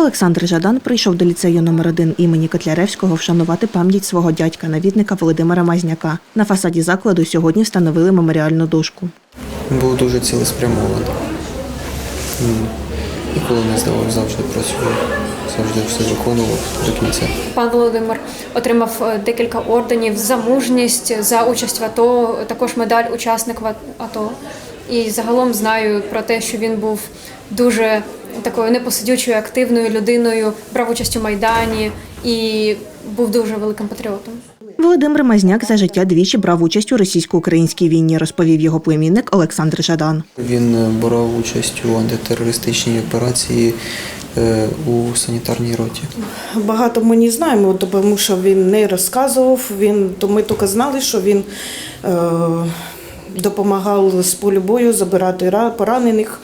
Олександр Жадан прийшов до ліцею номер 1 імені Котляревського вшанувати пам'ять свого дядька, навідника Володимира Мазняка. На фасаді закладу сьогодні встановили меморіальну дошку. Він був дуже цілеспрямований. Ніколи не здавав, завжди працював, завжди все виконував до кінця. Пан Володимир отримав е, декілька орденів за мужність, за участь в АТО, також медаль учасник в АТО. І загалом знаю про те, що він був дуже такою непосидючою, активною людиною, брав участь у Майдані і був дуже великим патріотом. Володимир Мазняк за життя двічі брав участь у російсько-українській війні, розповів його племінник Олександр Жадан. Він е, брав участь у антитерористичній операції е, у санітарній роті. Багато ми не знаємо, тому що він не розказував. Він, то ми тільки знали, що він е, допомагав з полю бою забирати ра- поранених,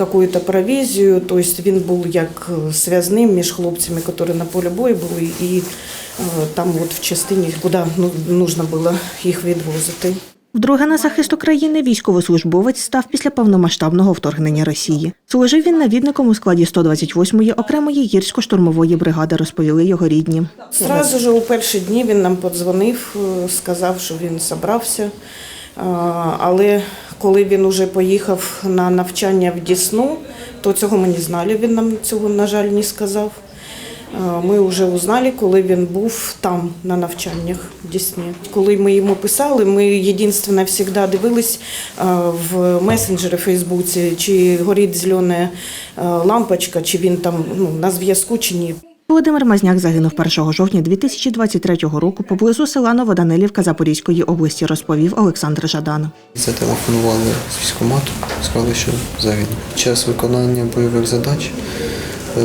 якусь провізію. Тобто він був як зв'язним між хлопцями, які на полі бою були, і е, там от в частині, куди ну, потрібно було їх відвозити. Вдруге на захист України військовослужбовець став після повномасштабного вторгнення Росії. Служив він навідником у складі 128-ї окремої гірсько-штурмової бригади, розповіли його рідні. Зразу ж у перші дні він нам подзвонив, е, сказав, що він зібрався. Але коли він вже поїхав на навчання в Дісну, то цього ми не знали, він нам цього, на жаль, не сказав. Ми вже узнали, коли він був там на навчаннях в Дісні. Коли ми йому писали, ми єдине завжди дивились в месенджері в Фейсбуці, чи горить зелена лампочка, чи він там ну, на зв'язку, чи ні. Володимир Мазняк загинув 1 жовтня 2023 року поблизу села Новоданилівка Запорізької області, розповів Олександр Жадан. Зателефонували з військкомату, сказали, що загинув. Під час виконання бойових задач е,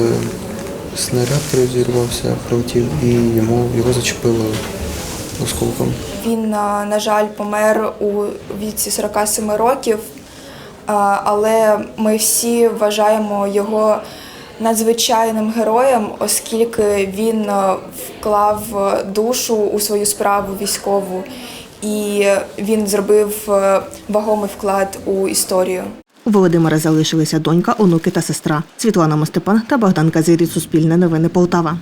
снаряд розірвався, прилетів і йому його зачепило осколком. Він, на жаль, помер у віці 47 років, але ми всі вважаємо його надзвичайним героєм, оскільки він вклав душу у свою справу військову і він зробив вагомий вклад у історію. У Володимира залишилися донька, онуки та сестра. Світлана Мостепан та Богдан Казирі. Суспільне новини Полтава.